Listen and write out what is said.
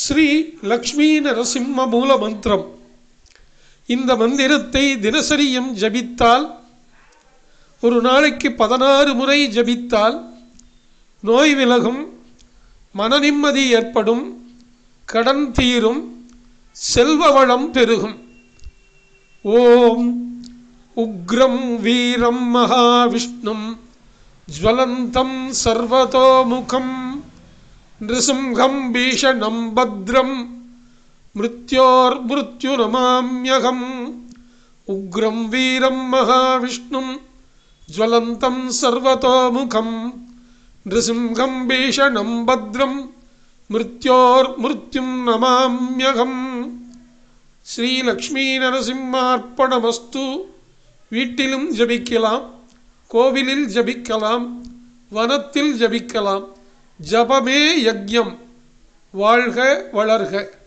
ஸ்ரீ லக்ஷ்மி நரசிம்ம மூல மந்திரம் இந்த மந்திரத்தை தினசரியும் ஜபித்தால் ஒரு நாளைக்கு பதினாறு முறை ஜபித்தால் நோய் விலகும் மன நிம்மதி ஏற்படும் கடன் தீரும் செல்வ வளம் பெருகும். ஓம் உக்ரம் வீரம் மகாவிஷ்ணும் ஜுவலந்தம் சர்வதோமுகம். நிருசிம்ஹம் பீஷணம் பத்ரம் மிருத்யோர்மிருத்யுநமாம்யகம் உக்ரம் வீரம் மகாவிஷ்ணும் ஜ்வலந்தம் சர்வதோமுகம் நிருசிம்ஹம் பீஷணம் பத்ரம் மிருத்யோர்மிருத்யும் நமாம்யகம் ஸ்ரீ லக்ஷ்மி நரசிம்மார்ப்பணமஸ்து வீட்டிலும் ஜபிக்கலாம் கோவிலில் ஜபிக்கலாம் வனத்தில் ஜபிக்கலாம். ஜபமே யஜ்யம் வாழ்க வளர்க.